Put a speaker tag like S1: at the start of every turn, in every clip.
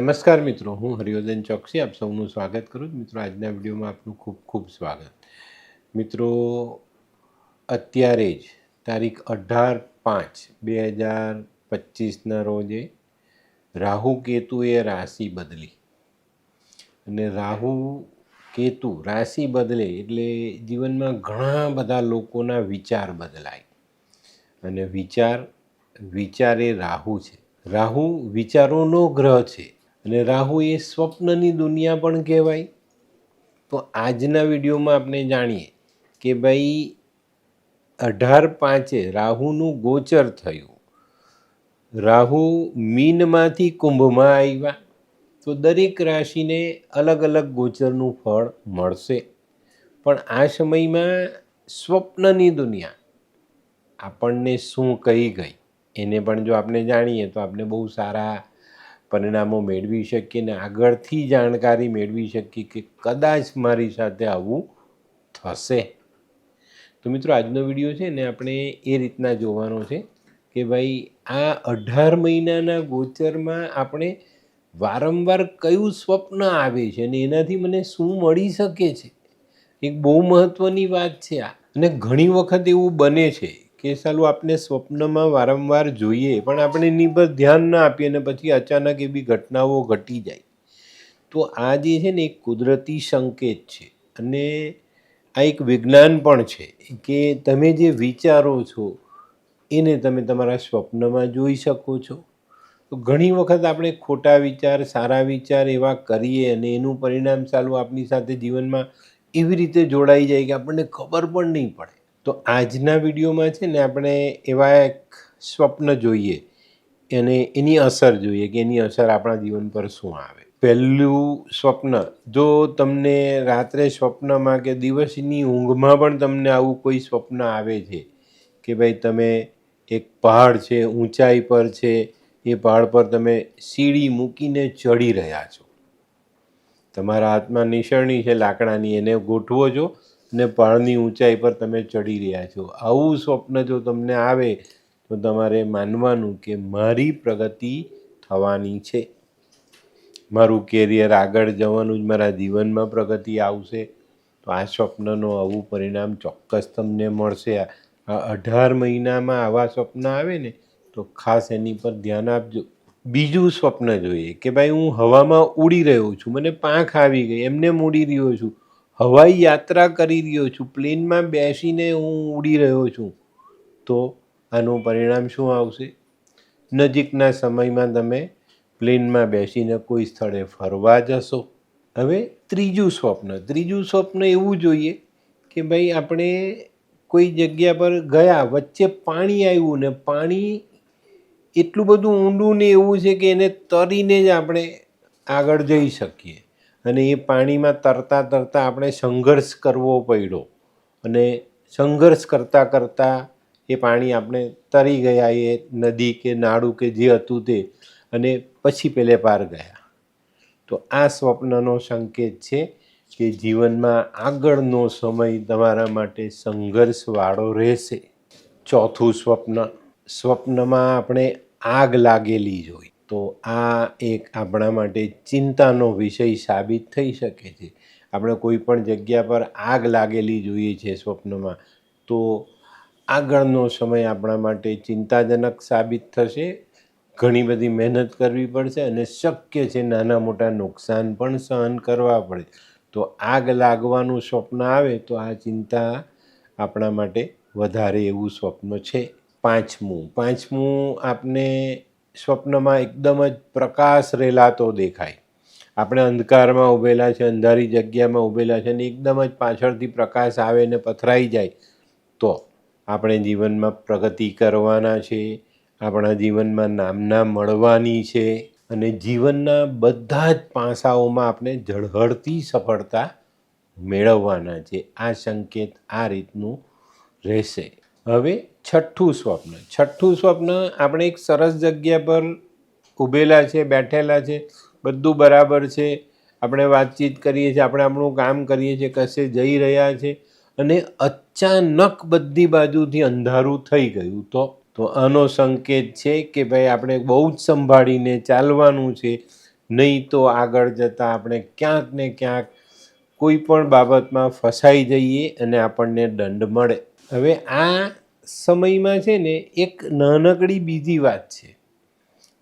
S1: નમસ્કાર મિત્રો, હું હરિવર્ધન ચોકસી, આપ સૌનું સ્વાગત કરું છું. મિત્રો, આજના વિડીયોમાં આપનું ખૂબ ખૂબ સ્વાગત. મિત્રો, અત્યારે જ તારીખ અઢાર પાંચ બે હજાર પચીસના રોજે રાહુ કેતુએ રાશિ બદલી. અને રાહુ કેતુ રાશિ બદલે એટલે જીવનમાં ઘણા બધા લોકોના વિચાર બદલાય. અને વિચાર વિચાર એ રાહુ છે. રાહુ વિચારોનો ગ્રહ છે. અને રાહુ એ સ્વપ્નની દુનિયા પણ કહેવાય. તો આજના વિડીયોમાં આપણે જાણીએ કે ભાઈ અઢાર પાંચે રાહુનું ગોચર થયું. રાહુ મીનમાંથી કુંભમાં આવ્યા. તો દરેક રાશિને અલગ અલગ ગોચરનું ફળ મળશે. પણ આ સમયમાં સ્વપ્નની દુનિયા આપણને શું કહી ગઈ? એને પણ જો આપણે જાણીએ તો આપણે બહુ સારા પરિણામો મેળવી શકીએ ને આગળથી જાણકારી મેળવી શકીએ કે કદાચ મારી સાથે આવું થશે. તો મિત્રો, આજનો વીડિયો છે ને આપણે એ રીતના જોવાનો છે કે ભાઈ, આ અઢાર મહિનાના ગોચરમાં આપણે વારંવાર કયું સ્વપ્ન આવે છે અને એનાથી મને શું મળી શકે છે? એક બહુ મહત્ત્વની વાત છે આ. અને ઘણી વખત એવું બને છે કે સાલું આપણે સ્વપ્નમાં વારંવાર જોઈએ, પણ આપણે એની પર ધ્યાન ના આપીએ અને પછી અચાનક એવી ઘટનાઓ ઘટી જાય. તો આ જે છે ને એક કુદરતી સંકેત છે અને આ એક વિજ્ઞાન પણ છે કે તમે જે વિચારો છો, એને તમે તમારા સ્વપ્નમાં જોઈ શકો છો. તો ઘણી વખત આપણે ખોટા વિચાર, સારા વિચાર એવા કરીએ અને એનું પરિણામ ચાલુ આપણી સાથે જીવનમાં એવી રીતે જોડાઈ જાય કે આપણને ખબર પણ નહીં પડે. તો આજના વિડીયોમાં છે ને આપણે એવા એક સ્વપ્ન જોઈએ અને એની અસર જોઈએ કે એની અસર આપણા જીવન પર શું આવે. પહેલું સ્વપ્ન, જો તમને રાત્રે સ્વપ્નમાં કે દિવસની ઊંઘમાં પણ તમને આવું કોઈ સ્વપ્ન આવે છે કે ભાઈ તમે એક પહાડ છે, ઊંચાઈ પર છે, એ પહાડ પર તમે સીડી મૂકીને ચડી રહ્યા છો. તમારા હાથમાં નિસરણી છે લાકડાની, એને ગોઠવો છો ને પહાડની ઊંચાઈ પર તમે ચડી રહ્યા છો. આવું સ્વપ્ન જો તમને આવે, તો તમારે માનવાનું કે મારી પ્રગતિ થવાની છે. મારું કેરિયર આગળ જવાનું જ મારા જીવનમાં પ્રગતિ આવશે. તો આ સ્વપ્નનું આવું પરિણામ ચોક્કસ તમને મળશે. આ અઢાર મહિનામાં આવા સ્વપ્ન આવે ને, તો ખાસ એની પર ધ્યાન આપજો. બીજું સ્વપ્ન જોઈએ કે ભાઈ હું હવામાં ઉડી રહ્યો છું. મને પાંખ આવી ગઈ, એમને ઉડી રહ્યો છું. હવાઈ યાત્રા કરી રહ્યો છું. પ્લેનમાં બેસીને હું ઉડી રહ્યો છું. તો આનું પરિણામ શું આવશે? નજીકના સમયમાં તમે પ્લેનમાં બેસીને કોઈ સ્થળે ફરવા જશો. હવે ત્રીજું સ્વપ્ન. ત્રીજું સ્વપ્ન એવું જોઈએ કે ભાઈ, આપણે કોઈ જગ્યા પર ગયા, વચ્ચે પાણી આવ્યું ને પાણી એટલું બધું ઊંડું ને એવું છે કે એને તરીને જ આપણે આગળ જઈ શકીએ. અને એ પાણીમાં તરતા તરતા આપણે સંઘર્ષ કરવો પડ્યો. અને સંઘર્ષ કરતાં કરતાં એ પાણી આપણે તરી ગયા, એ નદી કે નાળું કે જે હતું તે, અને પછી પેલે પાર ગયા. તો આ સ્વપ્નનો સંકેત છે કે જીવનમાં આગળનો સમય તમારા માટે સંઘર્ષવાળો રહેશે. ચોથું સ્વપ્ન, સ્વપ્નમાં આપણે આગ લાગેલી જોઈ તો આ એક આપણા માટે ચિંતાનો વિષય સાબિત થઈ શકે છે. આપણે કોઈ પણ જગ્યા પર આગ લાગેલી જોઈએ છે સ્વપ્નમાં, તો આગળનો સમય આપણા માટે ચિંતાજનક સાબિત થશે. ઘણી બધી મહેનત કરવી પડશે અને શક્ય છે નાના મોટા નુકસાન પણ સહન કરવા પડે. તો આગ લાગવાનું સ્વપ્ન આવે તો આ ચિંતા આપણા માટે વધારે એવું સ્વપ્ન છે. પાંચમું પાંચમું આપને સ્વપ્નમાં એકદમ જ પ્રકાશ રેલાતો દેખાય. આપણે અંધકારમાં ઊભેલા છે, અંધારી જગ્યામાં ઊભેલા છે અને એકદમ જ પાછળથી પ્રકાશ આવે ને પથરાઈ જાય, તો આપણે જીવનમાં પ્રગતિ કરવાના છે, આપણા જીવનમાં નામના મળવાની છે અને જીવનના બધા જ પાસાઓમાં આપણે ઝળહળતી સફળતા મેળવવાના છે. આ સંકેત આ રીતનું રહેશે. હવે છઠ્ઠું સ્વપ્ન. છઠ્ઠું સ્વપ્ન આપણે એક સરસ જગ્યા પર ઊભેલા છે, બેઠેલા છે, બધું બરાબર છે. આપણે વાતચીત કરીએ છીએ, આપણે આપણું કામ કરીએ છીએ, કશે જઈ રહ્યા છે અને અચાનક બધી બાજુથી અંધારું થઈ ગયું તો. તો આનો સંકેત છે કે ભાઈ આપણે બહુ જ સંભાળીને ચાલવાનું છે. નહીં તો આગળ જતાં આપણે ક્યાંક ને ક્યાંક કોઈ પણ બાબતમાં ફસાઈ જઈએ અને આપણને દંડ મળે. હવે આ સમયમાં છે ને એક નાનકડી બીજી વાત છે.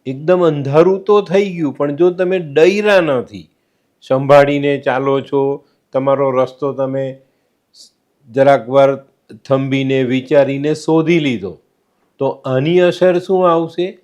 S1: એકદમ અંધારું તો થઈ ગયું, પણ જો તમે ડર્યા નથી, સંભાળીને ચાલો છો, તમારો રસ્તો તમે જરાક વાર થંભીને વિચારીને શોધી લીધો, તો આની અસર શું આવશે?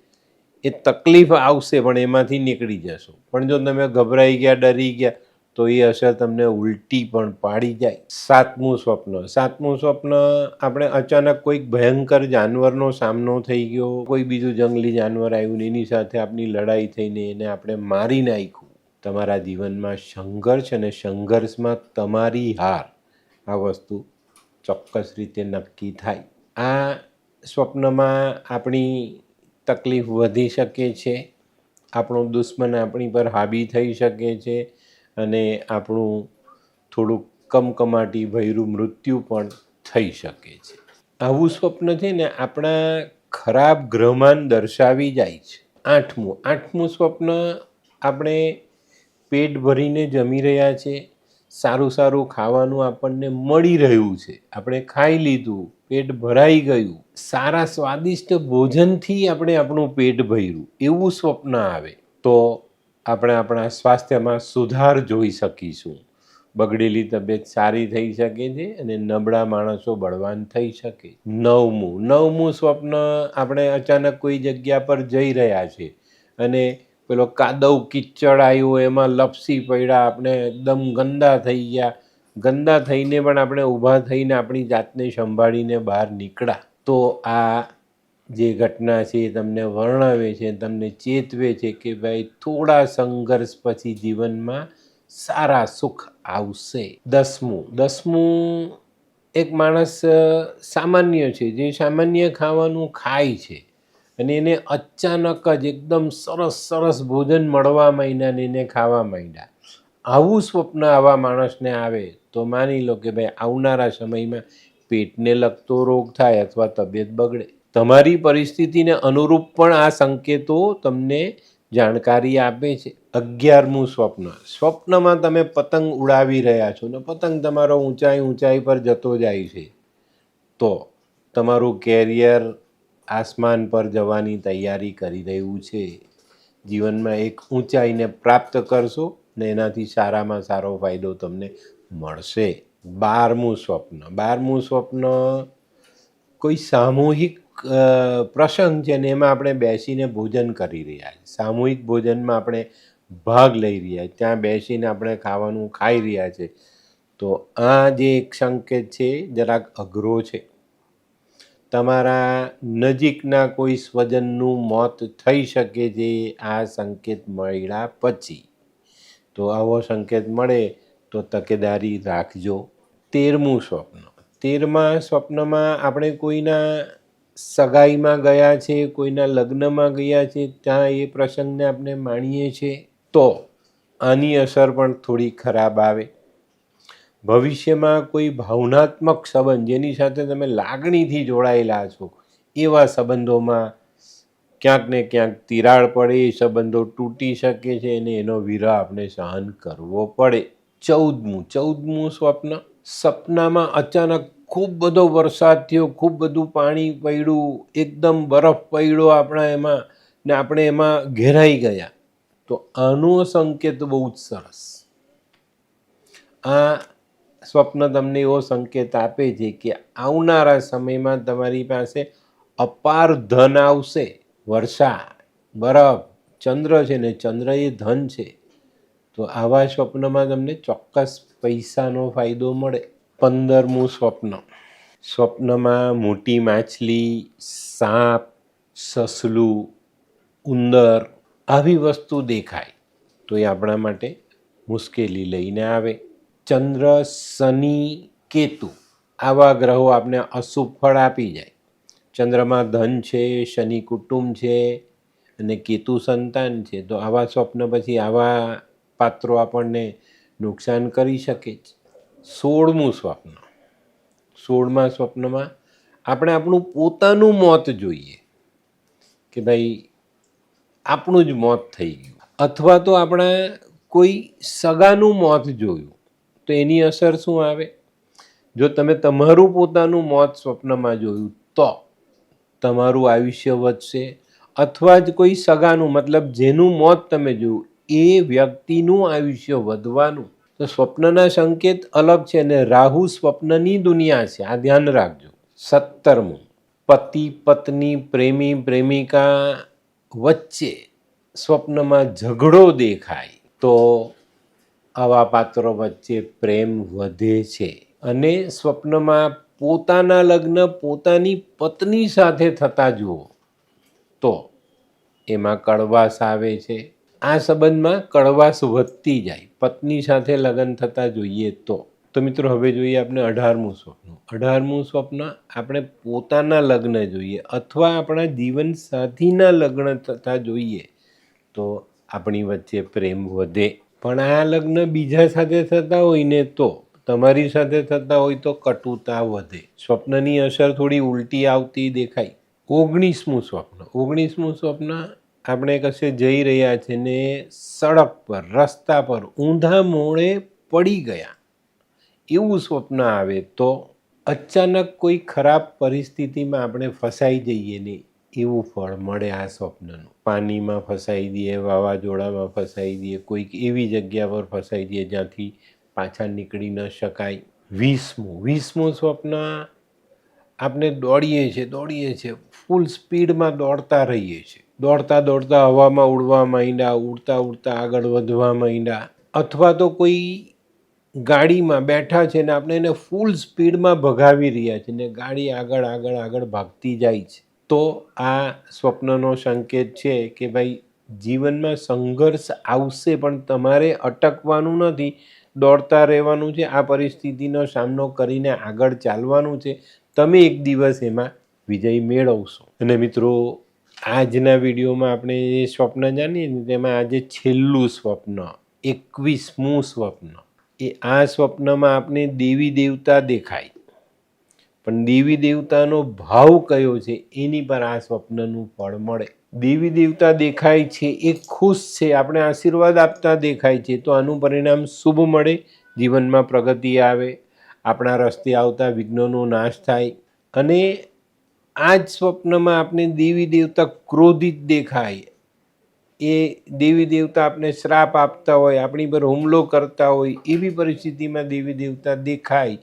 S1: એ તકલીફ આવશે, પણ એમાંથી નીકળી જશો. પણ જો તમે ગભરાઈ ગયા, ડરી ગયા તો એ અસર તમને ઉલટી પણ પાડી જાય. સાતમું સ્વપ્ન. સાતમું સ્વપ્ન આપણે અચાનક કોઈક ભયંકર જાનવરનો સામનો થઈ ગયો. કોઈ બીજું જંગલી જાનવર આવ્યું ને એની સાથે આપણી લડાઈ થઈને એને આપણે મારી નાખ્યું. તમારા જીવનમાં સંઘર્ષ અને સંઘર્ષમાં તમારી હાર આ વસ્તુ ચોક્કસ રીતે નક્કી થાય. આ સ્વપ્નમાં આપણી તકલીફ વધી શકે છે. આપણો દુશ્મન આપણી પર હાબી થઈ શકે છે. અને આપણું થોડુંક કમકમાટી ભયરું મૃત્યુ પણ થઈ શકે છે. આવું સ્વપ્ન છે ને આપણા ખરાબ ગ્રહમાન દર્શાવી જાય છે. આઠમું આઠમું સ્વપ્ન આપણે પેટ ભરીને જમી રહ્યા છે. સારું સારું ખાવાનું આપણને મળી રહ્યું છે. આપણે ખાઈ લીધું, પેટ ભરાઈ ગયું. સારા સ્વાદિષ્ટ ભોજનથી આપણે આપણું પેટ ભર્યું. એવું સ્વપ્ન આવે તો આપણે આપણા સ્વાસ્થ્યમાં સુધાર જોઈ શકીશું. બગડેલી તબિયત સારી થઈ શકે છે અને નબળા માણસો બળવાન થઈ શકે. નવમું નવમું સ્વપ્ન આપણે અચાનક કોઈ જગ્યા પર જઈ રહ્યા છે અને પેલો કાદવ કિચડ આવ્યો, એમાં લપસી પડ્યા, આપણે એકદમ ગંદા થઈ ગયા. ગંદા થઈને પણ આપણે ઊભા થઈને આપણી જાતને સંભાળીને બહાર નીકળ્યા. તો આ જે ઘટના છે એ તમને વર્ણવે છે, તમને ચેતવે છે કે ભાઈ થોડા સંઘર્ષ પછી જીવનમાં સારા સુખ આવશે. દસમું. દસમું એક માણસ સામાન્ય છે, જે સામાન્ય ખાવાનું ખાય છે અને એને અચાનક જ એકદમ સરસ સરસ ભોજન મળવા માંડ્યા એને ખાવા માંડ્યા. આવું સ્વપ્ન આવા માણસને આવે તો માની લો કે ભાઈ આવનારા સમયમાં પેટને લગતો રોગ થાય અથવા તબિયત બગડે. તમારી પરિસ્થિતિને અનુરૂપ પણ આ સંકેતો તમને જાણકારી આપે છે. અગિયારમું સ્વપ્ન. સ્વપ્નમાં તમે પતંગ ઉડાવી રહ્યા છો ને પતંગ તમારો ઊંચાઈ ઊંચાઈ પર જતો જાય છે. તો તમારું કેરિયર આસમાન પર જવાની તૈયારી કરી રહ્યું છે. જીવનમાં એક ઊંચાઈને પ્રાપ્ત કરશો ને એનાથી સારામાં સારો ફાયદો તમને મળશે. બારમું સ્વપ્ન. બારમું સ્વપ્ન કોઈ સામૂહિક પ્રસંગ છે ને એમાં આપણે બેસીને ભોજન કરી રહ્યા છીએ સામૂહિક ભોજનમાં આપણે ભાગ લઈ રહ્યા છીએ ત્યાં બેસીને આપણે ખાવાનું ખાઈ રહ્યા છે. તો આ જે એક સંકેત છે જરાક અઘરો છે. તમારા નજીકના કોઈ સ્વજનનું મોત થઈ શકે છે આ સંકેત મળ્યા પછી. તો આવો સંકેત મળે તો તકેદારી રાખજો. તેરમું સ્વપ્ન. તેરમા સ્વપ્નમાં આપણે કોઈના સગાઈમાં ગયા છે, કોઈના લગ્નમાં ગયા છે, ત્યાં એ પ્રસંગને આપણે માણીએ છીએ, તો આની અસર પણ થોડી ખરાબ આવે. ભવિષ્યમાં કોઈ ભાવનાત્મક સંબંધ, જેની સાથે તમે લાગણીથી જોડાયેલા છો, એવા સંબંધોમાં ક્યાંક ને ક્યાંક તિરાડ પડે, એ સંબંધો તૂટી શકે છે, અને એનો વિરહ આપણે સહન કરવો પડે. ચૌદમું ચૌદમું સ્વપ્ન. સપનામાં અચાનક ખૂબ બધો વરસાદ થયો, ખૂબ બધું પાણી પડ્યું, એકદમ બરફ પડ્યો આપણા એમાં ને આપણે એમાં ઘેરાઈ ગયા. તો આનો સંકેત બહુ જ સરસ. આ સ્વપ્ન તમને એવો સંકેત આપે છે કે આવનારા સમયમાં તમારી પાસે અપાર ધન આવશે. વર્ષા બરફ, ચંદ્ર છે ને ચંદ્ર એ ધન છે. તો આવા સ્વપ્નમાં તમને ચોક્કસ પૈસાનો ફાયદો મળે. પંદરમું સ્વપ્ન. સ્વપ્નમાં મોટી માછલી, સાપ, સસલું, ઉંદર આવી વસ્તુ દેખાય. તો એ આપણા માટે મુશ્કેલી લઈને આવે. ચંદ્ર, શનિ, કેતુ આવા ગ્રહો આપને અશુભ ફળ આપી જાય. ચંદ્રમાં ધન છે, શનિ કુટુંબ છે અને કેતુ સંતાન છે. તો આવા સ્વપ્ન પછી આવા પાત્રો આપણને નુકસાન કરી શકે છે સોળમું સ્વપ્ન. સોળમા સ્વપ્નમાં આપણે આપણું પોતાનું મોત જોઈએ કે ભાઈ આપણું જ મોત થઈ ગયું. અથવા તો આપણા કોઈ સગાનું મોત જોયું તો એની અસર શું આવે? જો તમે તમારું પોતાનું મોત સ્વપ્નમાં જોયું તો તમારું આયુષ્ય વધશે અથવા જ કોઈ સગાનું મતલબ જેનું મોત તમે જોયું એ વ્યક્તિનું આયુષ્ય વધવાનું તો સ્વપ્નના સંકેત અલગ છે અને રાહુ સ્વપ્નની દુનિયા છે. આ ધ્યાન રાખજો. સત્તરમું. પતિ, પત્ની, પ્રેમી, પ્રેમિકા વચ્ચે સ્વપ્નમાં ઝઘડો દેખાય તો આવા પાત્રો વચ્ચે પ્રેમ વધે છે અને સ્વપ્નમાં પોતાના લગ્ન પોતાની પત્ની સાથે થતા જુઓ તો એમાં કડવાશ આવે છે આ સંબંધમાં કડવાશ વધતી જાય. પત્ની સાથે લગ્ન થતા જોઈએ તો. તો મિત્રો, હવે જોઈએ આપણે અઢારમું સ્વપ્ન. અઢારમું સ્વપ્ન આપણે પોતાના લગ્ન જોઈએ અથવા આપણા જીવન સાથીના લગ્ન થતા જોઈએ તો આપણી વચ્ચે પ્રેમ વધે. પણ આ લગ્ન બીજા સાથે થતા હોય ને તો, તમારી સાથે થતા હોય તો કટુતા વધે. સ્વપ્નની અસર થોડી ઉલટી આવતી દેખાય. ઓગણીસમું સ્વપ્ન. ઓગણીસમું સ્વપ્ન આપણે કશે જઈ રહ્યા છે ને સડક પર, રસ્તા પર ઊંધા મોડે પડી ગયા. એવું સ્વપ્ન આવે તો અચાનક કોઈ ખરાબ પરિસ્થિતિમાં આપણે ફસાઈ જઈએ ને એવું ફળ મળે આ સ્વપ્નનું. પાણીમાં ફસાઈ દઈએ, વાવાઝોડામાં ફસાઈ દઈએ, કોઈક એવી જગ્યા પર ફસાઈ દઈએ જ્યાંથી પાછા નીકળી ન શકાય. વીસમું વીસમું સ્વપ્ન આપણે દોડીએ છીએ દોડીએ છીએ ફૂલ સ્પીડમાં દોડતા રહીએ છીએ. દોડતા દોડતા હવામાં ઉડવા માંડ્યા, ઉડતા ઉડતા આગળ વધવા માંડ્યા. અથવા તો કોઈ ગાડીમાં બેઠા છે ને આપણે એને ફૂલ સ્પીડમાં ભગાવી રહ્યા છીએ ને ગાડી આગળ આગળ આગળ ભાગતી જાય છે. તો આ સ્વપ્નનો સંકેત છે કે ભાઈ, જીવનમાં સંઘર્ષ આવશે પણ તમારે અટકવાનું નથી. દોડતા રહેવાનું છે, આ પરિસ્થિતિનો સામનો કરીને આગળ ચાલવાનું છે. તમે એક દિવસ એમાં વિજય મેળવશો. અને મિત્રો, આજના વિડીયોમાં આપણે જે સ્વપ્ન જાણીએ ને તેમાં આજે છેલ્લું સ્વપ્ન, એકવીસમું સ્વપ્ન. એ આ સ્વપ્નમાં આપણે દેવી દેવતા દેખાય. પણ દેવી દેવતાનો ભાવ કયો છે, એની પર આ સ્વપ્નનું ફળ મળે. દેવી દેવતા દેખાય છે, એ ખુશ છે, આપણે આશીર્વાદ આપતા દેખાય છે, તો આનું પરિણામ શુભ મળે, જીવનમાં પ્રગતિ આવે આપણા રસ્તે આવતા વિઘ્નોનો નાશ થાય અને આ જ સ્વપ્નમાં આપણે દેવી દેવતા ક્રોધિત દેખાય. એ દેવી દેવતા આપણે શ્રાપ આપતા હોય, આપણી પર હુમલો કરતા હોય, એવી પરિસ્થિતિમાં દેવી દેવતા દેખાય.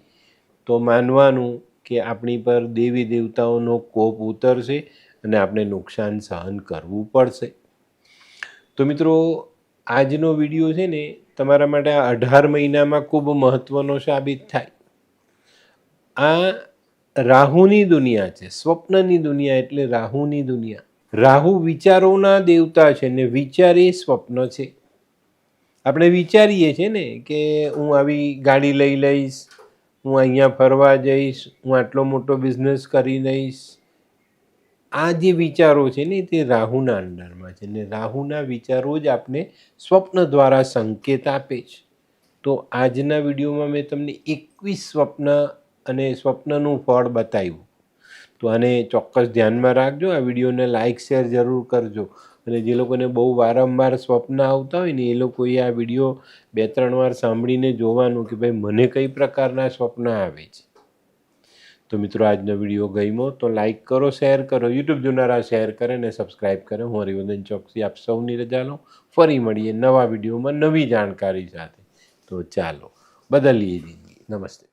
S1: તો માનવાનું કે આપણી પર દેવી દેવતાઓનો કોપ ઉતરશે અને આપણે નુકસાન સહન કરવું પડશે. તો મિત્રો, આજનો વીડિયો છે ને તમારા માટે અઢાર મહિનામાં ખૂબ મહત્ત્વનો સાબિત થાય. આ રાહુની દુનિયા છે, સ્વપ્નની દુનિયા એટલે રાહુની દુનિયા. રાહુ વિચારોના દેવતા છે ને વિચાર એ સ્વપ્ન છે. આપણે વિચારીએ છીએ ને કે હું આવી ગાડી લઈ લઈશ, હું અહીંયા ફરવા જઈશ, હું આટલો મોટો બિઝનેસ કરી લઈશ આ જે વિચારો છે ને તે રાહુના અંડરમાં છે ને રાહુના વિચારો જ આપને સ્વપ્ન દ્વારા સંકેત આપે છે. તો આજના વિડીયોમાં મેં તમને એકવીસ સ્વપ્ન અને સ્વપ્નનું ફળ બતાવ્યું. તો આને ચોક્કસ ધ્યાનમાં રાખજો, આ વિડીયોને લાઇક શેર જરૂર કરજો. અને જે લોકોને બહુ વારંવાર સ્વપ્ન આવતા હોય ને, એ લોકોએ આ વીડિયો બે ત્રણ વાર સાંભળીને જોવાનું કે ભાઈ, મને કઈ પ્રકારના સ્વપ્ન આવે છે? તો મિત્રો, આજનો વીડિયો ગમ્યો તો લાઇક કરો શેર કરો. યુટ્યુબ જોનારા શેર કરે ને સબસ્ક્રાઈબ કરે. હું હરિવર્ધન ચોકસી આપ સૌની રજા લો ફરી મળીએ નવા વિડીયોમાં નવી જાણકારી સાથે. તો ચાલો, બદલીએ જિંદગી. નમસ્તે.